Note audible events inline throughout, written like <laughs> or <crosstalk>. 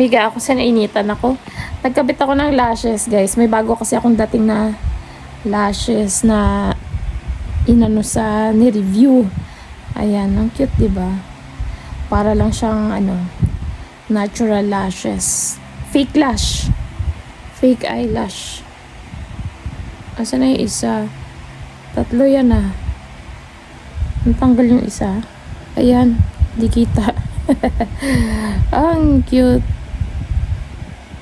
Miga ako sa nainitan ako. Nagkabit ako ng lashes, guys. May bago kasi akong dating na lashes na inano sa ni-review. Ayan, ang cute, 'di ba? Para lang siyang ano, natural lashes. Fake lash. Fake eyelash. Asa na yung isa? Tatlo yan ah. Natanggal yung isa. Ayan, di kita. <laughs> ang cute.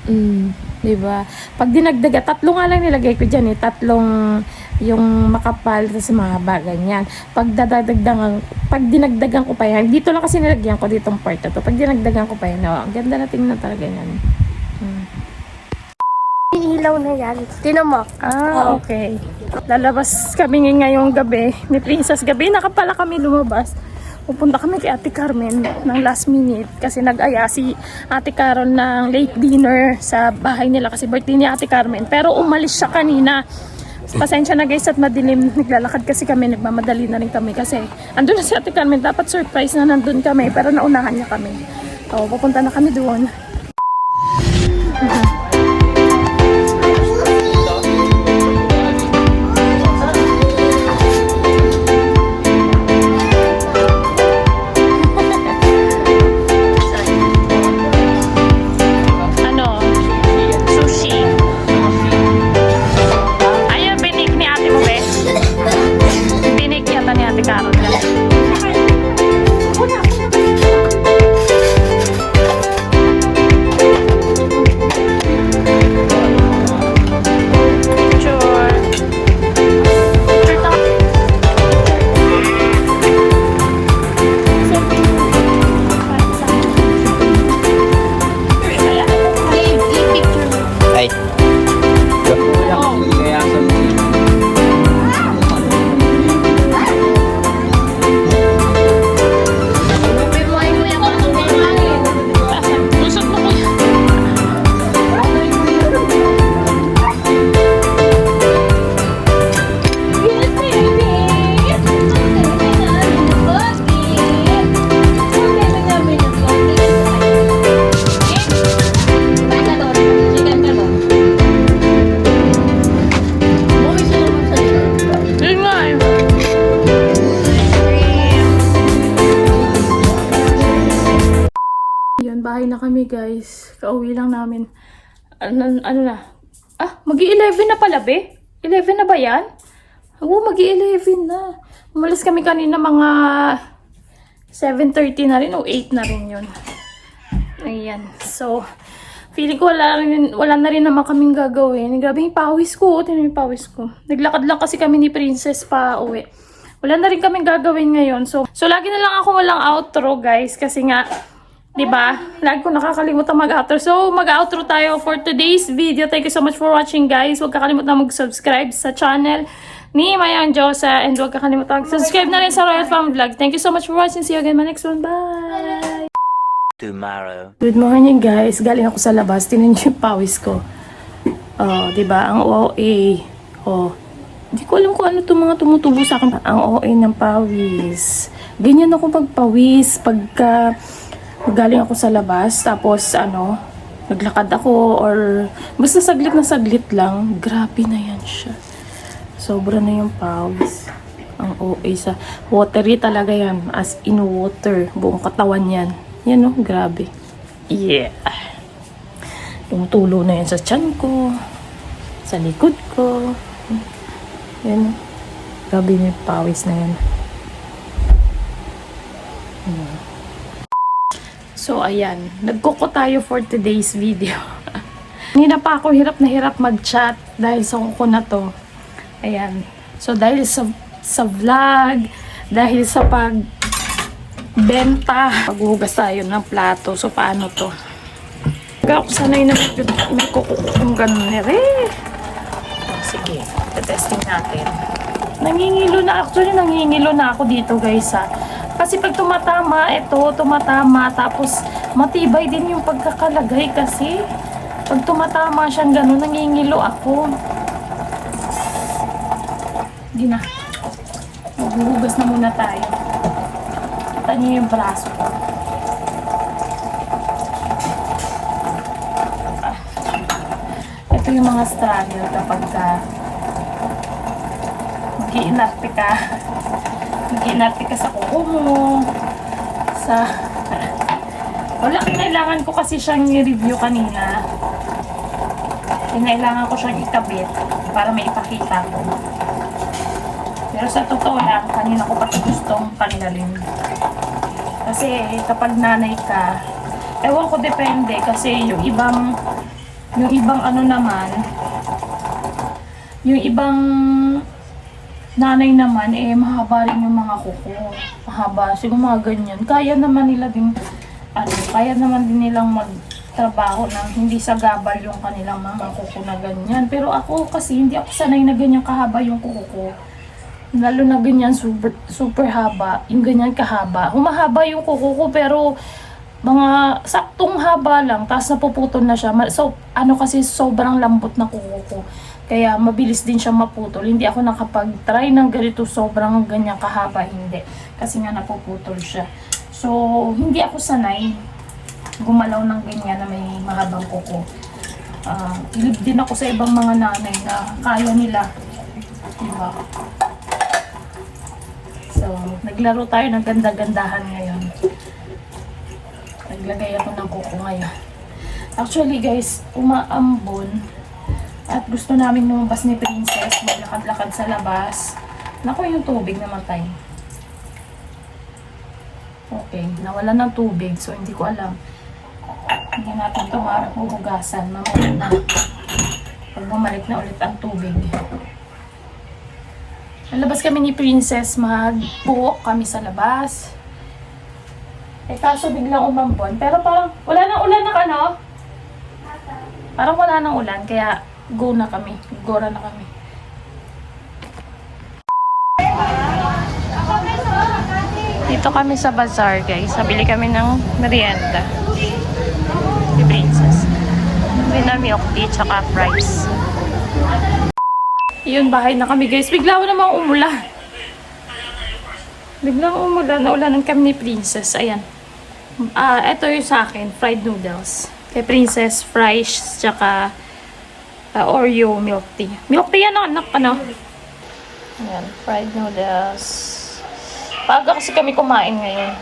Mm, 'di ba? Pag dinagdaga, tatlo nga lang nilagay ko diyan eh, tatlong yung makapal sa mahaba ganyan. Pag dadagdagan, pag dinagdagan ko pa yan, dito lang kasi nilagyan ko ditong part na to. Pag dinagdagan ko pa yan, oh, ang ganda na tingnan talaga yan. Mm. Ilaw na yan. Tinan mo. Ah, okay. Lalabas kami ng ngayong gabi ni Princess Gabi. Nakapala kami lumabas. Pupunta kami kay Ate Carmen ng last minute kasi nag-aya si Ate Carol ng late dinner sa bahay nila kasi birthday ni Ate Carmen. Pero umalis siya kanina. Pasensya na guys at madilim. Naglalakad kasi kami, nagmamadali na rin kami kasi andun na si Ate Carmen. Dapat surprise na nandun kami pero naunahan niya kami. O, pupunta na kami doon. Ano? Bahay na kami guys. Kauwi lang namin. Ano, ano na? Ah, mag-11 na pala be? 11 na ba yan? Oo, mag-11 na. Umalis kami kanina mga 7.30 na rin o 8 na rin yun. Ayan. So, feeling ko wala, rin, wala na rin naman kaming gagawin. Grabe yung pawis ko. Tinan yung pawis ko. Naglakad lang kasi kami ni Princess pa uwi. Wala na rin kaming gagawin ngayon. So, so lagi na lang ako walang outro guys. Kasi nga, 'di ba? Lagi ko nakakalimutan mag-outro. So, mag-outro tayo for today's video. Thank you so much for watching, guys. Huwag kakalimutan mag-subscribe sa channel ni Mayang Josa and huwag kakalimutan mag-subscribe na rin sa Royal Farm Vlog. Thank you so much for watching. See you again my next one. Bye! tomorrow. Good morning, guys. Galing ako sa labas. Tinan yung pawis ko. Oh, 'di ba? Ang OA. Oh. Hindi ko alam kung ano 'tong mga tumutubo sa akin. Ang OA ng pawis. Ganyan ako pagpawis pagka galing ako sa labas tapos ano, naglakad ako or basta saglit na saglit lang. Grabe na 'yan siya. Sobra na yung pawis. Ang OA sa watery talaga yan. As in water. Buong katawan yan. Yan oh, grabe. Yeah. Tumutulo na yan sa tiyan ko. Sa likod ko. Yan oh. Grabe yung pawis na yan. Hmm. So, ayan. Nagkuko tayo for today's video. <laughs> Hindi na pa ako hirap na hirap mag-chat dahil sa kuko na to. Ayan. So, dahil sa, sa vlog, dahil sa pag benta, paghuhugas tayo ng plato. So, paano to? Kaya ako sanay na nagkukukong ganun na rin. Oh, sige, testing natin. Nangingilo na, actually nangingilo na ako dito guys ha. Kasi pag tumatama, ito, tumatama, tapos matibay din yung pagkakalagay kasi. Pag tumatama siyang ganun, nangingilo ako. Hindi na. Maghuhugas na muna tayo. Kita niyo yung braso ko. Ito yung mga struggle kapag ka mag-iinarte ka. Mag-iinarte ka sa kuko mo. Sa... Wala, kailangan ko kasi siyang i-review kanina. Kailangan ko siyang ikabit para may ipakita ko. Pero sa totoo lang, kanina ko pati gustong panggalin. Kasi kapag nanay ka, ewan ko depende kasi yung ibang yung ibang ano naman yung ibang nanay naman eh mahaba rin yung mga kuko. Mahaba, siguro mga ganyan. Kaya naman nila din ano, kaya naman din nilang magtrabaho ng hindi sa gabal yung kanilang mga kuko na ganyan. Pero ako kasi hindi ako sanay na ganyan kahaba yung kuko ko. Lalo na ganyan super, super haba, yung ganyan kahaba. Humahaba yung kuko ko pero mga saktong haba lang, tapos napuputol na siya. So, ano kasi sobrang lambot na kuko ko. Kaya mabilis din siya maputol. Hindi ako nakapag-try ng ganito sobrang ganyan kahaba, hindi. Kasi nga napuputol siya. So, hindi ako sanay gumalaw ng ganyan na may mahabang kuko. Ah, ilib din ako sa ibang mga nanay na kaya nila. Diba? So, naglaro tayo ng ganda-gandahan ngayon. Naglagay ako ng kuko ngayon. Actually guys, umaambon at gusto namin lumabas ni Princess, maglakad-lakad sa labas. Naku, yung tubig namatay. Okay, nawala ng tubig, so hindi ko alam. Hindi natin ito mahuhugasan. Mamaya na. Pag bumalik na ulit ang tubig. Lalabas kami ni Princess, magbuhok kami sa labas. Eh kaso biglang umambon. Pero parang wala nang ulan na ano? Parang wala nang ulan, kaya go na kami. Gora na kami. Dito kami sa bazaar guys. Sabili kami ng merienda. Si Princess. May na milk tea tsaka fries. Yun, bahay na kami guys. Bigla ko namang umulan. Biglang umulan. Naulanan kami ni Princess. Ayan. Ah, ito yung sa akin. Fried noodles. Kay Princess, fries, tsaka ah, Oreo milk tea. Milk tea yan, anak, ano? Ayan, fried noodles. Paga kasi kami kumain ngayon.